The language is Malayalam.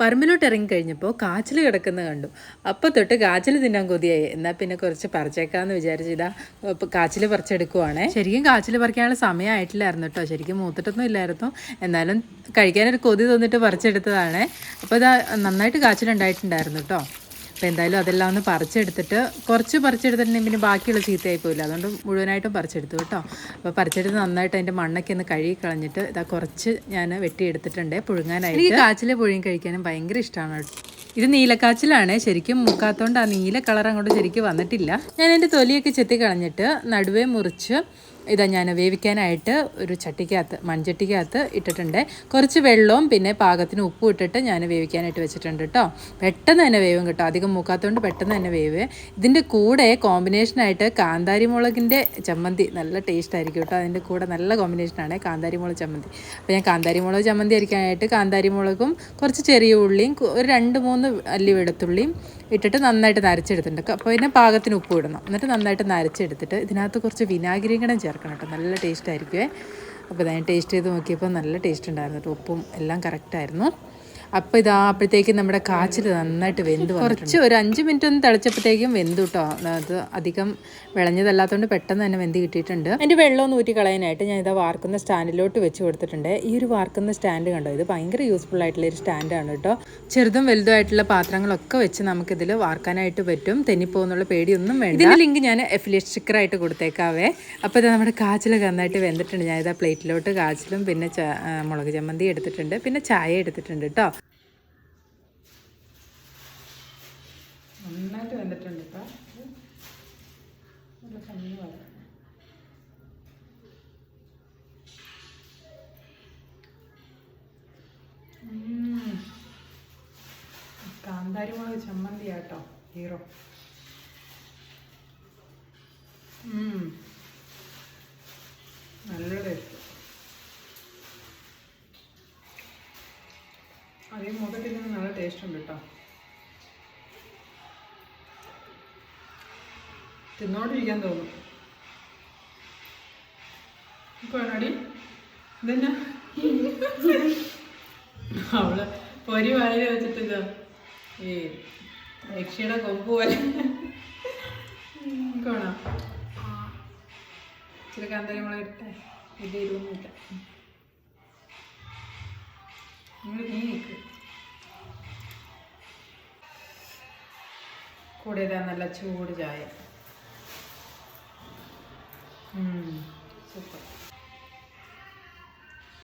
പറമ്പിലോട്ട് ഇറങ്ങി കഴിഞ്ഞപ്പോൾ കാച്ചിൽ കിടക്കുന്ന കണ്ടു. അപ്പോൾ തൊട്ട് കാച്ചിൽ തിന്നാൻ കൊതിയായി. എന്നാൽ പിന്നെ കുറച്ച് പറിച്ചേക്കാമെന്ന് വിചാരിച്ചിതാ കാച്ചിൽ പറിച്ചെടുക്കുവാണേ. ശരിക്കും കാച്ചിൽ പറിക്കാനുള്ള സമയമായിട്ടില്ലായിരുന്നു കേട്ടോ. ശരിക്കും മൂത്തിട്ടൊന്നും ഇല്ലായിരുന്നു. എന്നാലും കഴിക്കാനൊരു കൊതി തോന്നിട്ട് പറിച്ചെടുത്തതാണ്. അപ്പോൾ ഇതാ നന്നായിട്ട് കാച്ചിലുണ്ടായിട്ടുണ്ടായിരുന്നു കേട്ടോ. അപ്പോൾ എന്തായാലും അതെല്ലാം ഒന്ന് പറിച്ചെടുത്തിട്ട് കുറച്ച് പറിച്ചെടുത്തിട്ടുണ്ടെങ്കിൽ പിന്നെ ബാക്കിയുള്ള ചീത്തയായി പോയില്ല അതുകൊണ്ട് മുഴുവനായിട്ടും പറിച്ചെടുത്തു കേട്ടോ. അപ്പോൾ പറിച്ചെടുത്ത് നന്നായിട്ട് അതിന്റെ മണ്ണൊക്കെ ഒന്ന് കഴുകി കളഞ്ഞിട്ട് ഇതാ കുറച്ച് ഞാൻ വെട്ടിയെടുത്തിട്ടുണ്ട്. പുഴുങ്ങാനായിട്ട് എനിക്ക് കാച്ചിൽ പുഴുങ്ങി കഴിക്കാനും ഭയങ്കര ഇഷ്ടമാണ് ഇത് നീലക്കാച്ചിലാണ് ശരിക്കും മുക്കാത്തോണ്ട് ആ നീല കളർ അങ്ങോട്ട് ശരിക്കും വന്നിട്ടില്ല. ഞാൻ എന്റെ തൊലിയൊക്കെ ചെത്തി കളഞ്ഞിട്ട് നടുവേ മുറിച്ച് ഇതാ ഞാൻ വേവിക്കാനായിട്ട് ഒരു ചട്ടിക്കകത്ത് മൺചട്ടിക്കകത്ത് ഇട്ടിട്ടുണ്ട്. കുറച്ച് വെള്ളവും പിന്നെ പാകത്തിന് ഉപ്പും ഇട്ടിട്ട് ഞാൻ വേവിക്കാനായിട്ട് വെച്ചിട്ടുണ്ട് കേട്ടോ പെട്ടെന്ന് തന്നെ വേവും കേട്ടോ. അധികം മൂക്കാത്തതുകൊണ്ട് പെട്ടെന്ന് തന്നെ വേവ്. ഇതിന്റെ കൂടെ കോമ്പിനേഷനായിട്ട് കാന്താരി മുളകിന്റെ ചമ്മന്തി നല്ല ടേസ്റ്റ് ആയിരിക്കും കേട്ടോ അതിന്റെ കൂടെ നല്ല കോമ്പിനേഷനാണ് കാന്താരി മുളക് ചമ്മന്തി. അപ്പോൾ ഞാൻ കാന്താരി മുളക് ചമ്മന്തി അരിക്കാനായിട്ട് കാന്താരി മുളകും കുറച്ച് ചെറിയ ഉള്ളിയും ഒരു രണ്ട് മൂന്ന് അല്ലി വെളുത്തുള്ളിയും ഇട്ടിട്ട് നന്നായിട്ട് നരച്ചെടുത്തിട്ടുണ്ട്. അപ്പോൾ പിന്നെ പാകത്തിന് ഉപ്പ് ഇടണം. എന്നിട്ട് നന്നായിട്ട് നരച്ചെടുത്തിട്ട് ഇതിനകത്ത് കുറച്ച് വിനാഗിരി കൂടെ ചേർക്കണം കേട്ടോ. നല്ല ടേസ്റ്റ് ആയിരിക്കുമേ അപ്പോൾ ഞാൻ ടേസ്റ്റ് ചെയ്ത് നോക്കിയപ്പോൾ നല്ല ടേസ്റ്റ് ഉണ്ടായിരുന്നു. ഉപ്പും എല്ലാം കറക്റ്റായിരുന്നു അപ്പോൾ ഇതാ അപ്പോഴത്തേക്കും നമ്മുടെ കാച്ചിൽ നന്നായിട്ട് വെന്ത് കുറച്ച് ഒരു അഞ്ച് മിനിറ്റ് ഒന്ന് തിളച്ചപ്പോഴത്തേക്കും വെന്തു കേട്ടോ അത് അധികം വിളഞ്ഞതല്ലാത്തതുകൊണ്ട് പെട്ടെന്ന് തന്നെ വെന്ത് കിട്ടിയിട്ടുണ്ട്. അതിന്റെ വെള്ളം ഊറ്റി കളയാനായിട്ട് ഞാൻ ഇതാ വാർക്കുന്ന സ്റ്റാൻഡിലോട്ട് വെച്ച് കൊടുത്തിട്ടുണ്ട്. ഈ ഒരു വാർക്കുന്ന സ്റ്റാൻഡ് കണ്ടോ? ഇത് ഭയങ്കര യൂസ്ഫുൾ ആയിട്ടുള്ള ഒരു സ്റ്റാൻഡാണ് കേട്ടോ ചെറുതും വലുതുമായിട്ടുള്ള പാത്രങ്ങളൊക്കെ വെച്ച് നമുക്കിതിൽ വാർക്കാനായിട്ട് പറ്റും. തെന്നിപ്പോന്നുള്ള പേടിയൊന്നും വേണ്ട. ഇതിന്റെ ലിങ്ക് ഞാൻ എഫിലിയേറ്റ് സ്റ്റിക്കറായിട്ട് കൊടുത്തേക്കാവേ. അപ്പോൾ ഇത് നമ്മുടെ കാച്ചിലൊക്കെ നന്നായിട്ട് വെന്തിട്ടുണ്ട്. ഞാൻ ഇതാ പ്ലേറ്റിലോട്ട് കാച്ചിലും പിന്നെ മുളക് ചമ്മന്തി എടുത്തിട്ടുണ്ട്. പിന്നെ ചായ എടുത്തിട്ടുണ്ട് കേട്ടോ നന്നായിട്ട് വെന്തിട്ടുണ്ട് കേട്ടോ നല്ല കഞ്ഞി പോലെ. കാന്താരി ചമ്മന്തി ആട്ടോ ഹീറോ. നല്ല ടേസ്റ്റ് അതേ മുഖത്തിൽ നല്ല ടേസ്റ്റ് ഉണ്ട് കേട്ടോ. തിന്നോണ്ടിരിക്കാൻ തോന്നും. അടി ഇതെന്നാ? അവൾ പൊരി വായിൽ വെച്ചിട്ടില്ല ഈ രക്ഷയുടെ കൊമ്പ് പോലെ. കാണാം ഇച്ചിരി കാന്താരി മുളക് ഇട്ടെ ഇത് ഇരുന്നില്ല നിങ്ങൾ കൂടെ നല്ല ചൂട് ചായ. 嗯，是的。